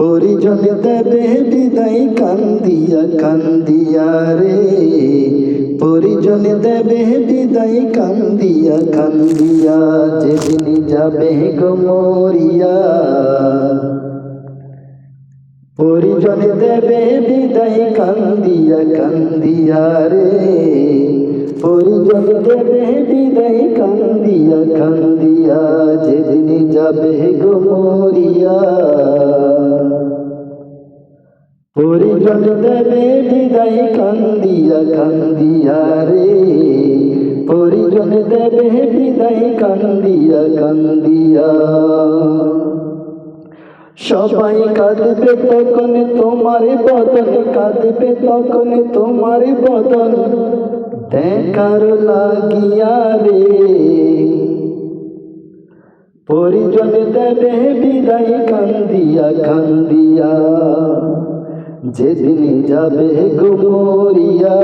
পরিজন দেবে বিদায় কান্দিয়া কান্দিয়া রে। পরিজন দেবে বিদায় কান্দিয়া কান্দিয়া, যেদিন যাবে গমরিয়া পরিজন দেবে বিদায় কান্দিয়া কান্দিয়া রে। পরিজন দেবে বিদায় কান্দিয়া কান্দিয়া, যেদিন যাবে গো গমরিয়া পরিজন দেবে বিদায় কান্দিয়া কান্দিয়া রে। পরিজন দেবে বিদায় কান্দিয়া কান্দিয়া। সবাই কাঁদবে তখন তোমার বদন, কাঁদবে তখন তোমার বদন। দেখার লাগিয়া রে পরিজন দেবে বিদায় কান্দিয়া কান্দিয়া যেদিন যাবে গুমরিয়া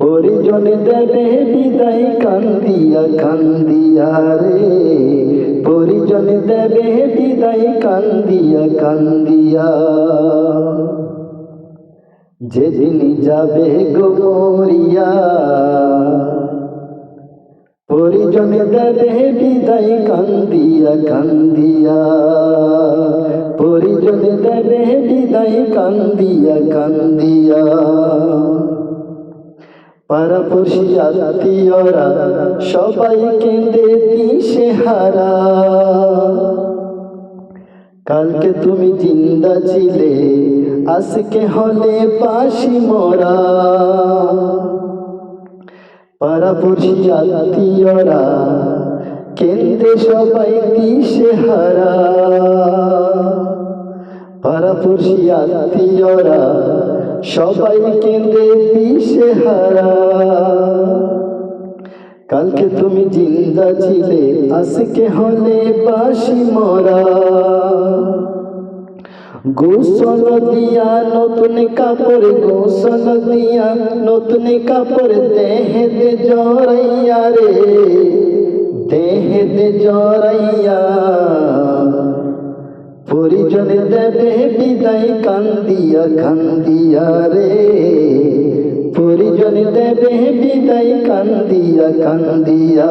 পরিজন দেবে বিদায় কান্দিয়া কান্দিয়া রে পরিজন দেবে বিদায় কান্দিয়া কান্দিয়া যেদিন যাবে গুমরিয়া পরিজন দেবে বিদায় কান্দিয়া কান্দিয়া। পরিজন দেবে বিদায় কান্দিয়া কান্দিয়া। পারাপড়শি আত্মীয়রা সবাই কেঁদে দিশে হারা। কালকে তুমি জিন্দা ছিলে আজকে হলে পাশি মরা। পারাপড়শি আত্মীয়রা কেন্দ্রে সবাই দিশে হারা। পারাপড়শি আত্মীয়রা সবাই কেন্দ্রে দিশে হারা। কালকে তুমি জিন্দা ছিলে, আজকে হলে বাসি মরা। গোসল দিয়া নতুন কাপড় গোসল দিয়া নতুন কাপড় দেহে দে জড়াইয়া রে দেহে দে জড়াইয়া। পরিজন দেবে বিদায় কান্দিয়া কান্দিয়া রে। পরিজন দেবে বিদায় কান্দিয়া কান্দিয়া।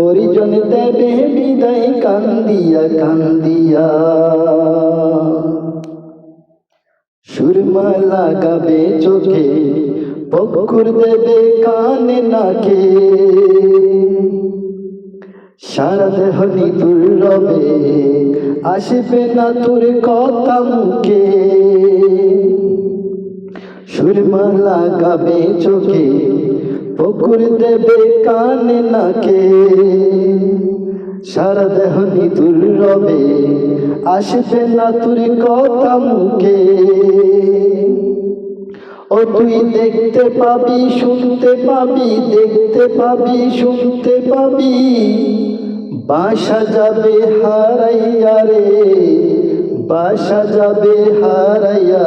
পরিজন দেবে বিদায় কান্দিয়া কান্দিয়া। সুরমা লাগাবে চোখে বকুর দেবে কানে নাকে। সারা দেহ নিতুর রবে, আসবে না তোর কথা মুখে। সুরমা লাগাবে চোখে পুকুর দেবে কানে নাকে, সারা দেহ নিতুর রবে, আসবে না তোর কথা মুখে। ও তুই দেখতে পাবি, শুনতে পাবি, দেখতে পাবি, শুনতে পাবি, বাসা যাবে হারাইয়া রে, বাসা যাবে হারাইয়া।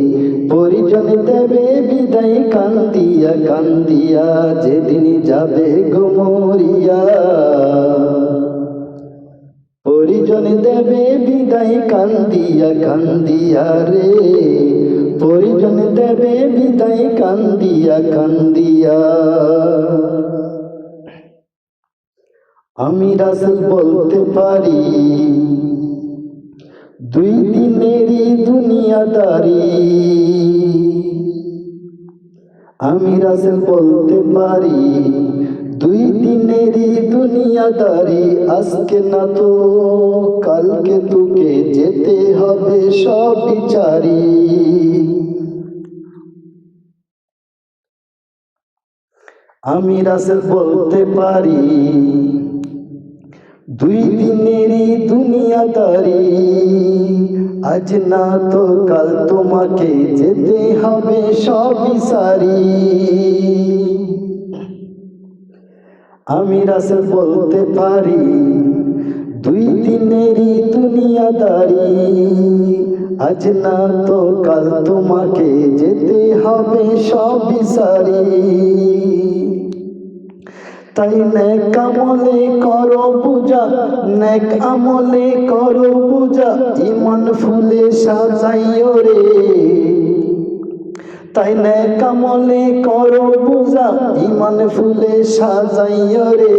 পরিজন দেবে বিদায় কান্দিয়া কান্দিয়া, যেদিন যাবে গমরিয়া পরিজন দেবে বিদায় কান্দিয়া কান্দিয়া রে। পরিজন দেবে বিদায় কান্দিয়া কান্দিয়া। আমি রাসুল বলতে পারি দুই দিনেরই দুনিয়াদারি। আমি রাসুল বলতে পারি, দুই দিনেরই দুনিয়াদারি, আজকে না তো কালকে তোকে যেতে হবে সব বিচারি। আমি রাসুল বলতে পারি, দুই দিনেরই দুনিয়াদারি আজ না তো কাল তোমাকে যেতে হবে সবই সারি। আমি রাসেল বলতে পারি, দুই দিনেরই দুনিয়াদারি। আজ না তো কাল তোমাকে যেতে হবে সবই সারি। তাই নেক আমলে করো পূজা, নেক আমলে করো পূজা, ইমান ফুলে সাজাইও রে। তাই নেক আমলে করো পূজা, ইমান ফুলে সাজাইও রে।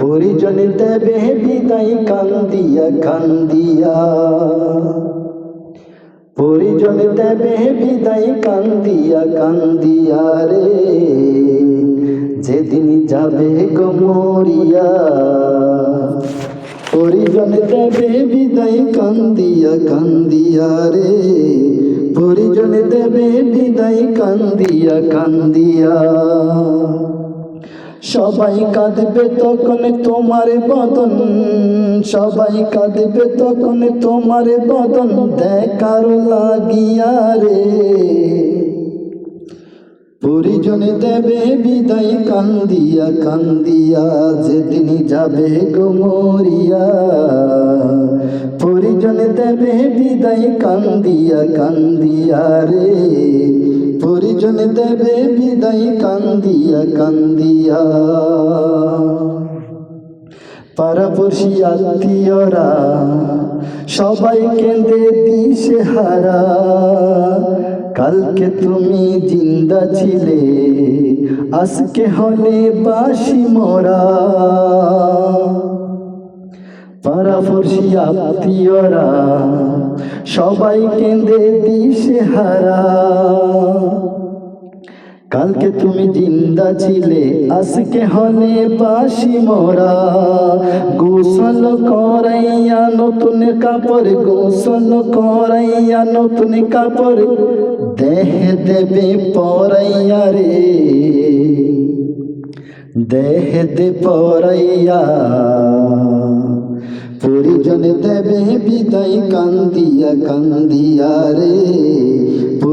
পরিজন দেবে বিদায় কান্দিয়া কান্দিয়া। পরিজন দেবে বিদায় কান্দিয়া কান্দিয়া রে। যেদিন যাবে গমরিয়া পরিজন দেবে বিদায় কান্দিয়া কান্দিয়া রে। পরিজন দেবে বিদায় কান্দিয়া কান্দিয়া। সবাই কাঁদবে তখন তোমার বদন, সবাই কাঁদবে তখন তোমার বদন, দেখার লাগিয়া রে। পরিজন দেবে বিদায় কান্দিয়া কান্দিয়া, যেদিন যাবে গোমরিয়া পরিজন দেবে বিদায় কান্দিয়া কান্দিয়া রে। পরিজন দেবে বিদায় কান্দিয়া কান্দিয়া। পারাপড়শি আত্মীয়রা সবাই কেঁদে দিশে হারা কালকে তুমি জিন্দা ছিলে আজকে হলে বাসি মরা। পারাপড়শি আত্মীয়রা সবাই কেঁদে দিশে হারা কালকে তুমি জিন্দা ছিলে, আজকে হলে বাসি মোরা। গোসল করাইয়া নতুন কাপড়, গোসল করাইয়া নতুন কাপড় দেহ দেবে পরাইয়া রে। দেহ দে পরাইয়া। পরিজন দেবে বিদায়, কান্দিয়া কান্দিয়া রে।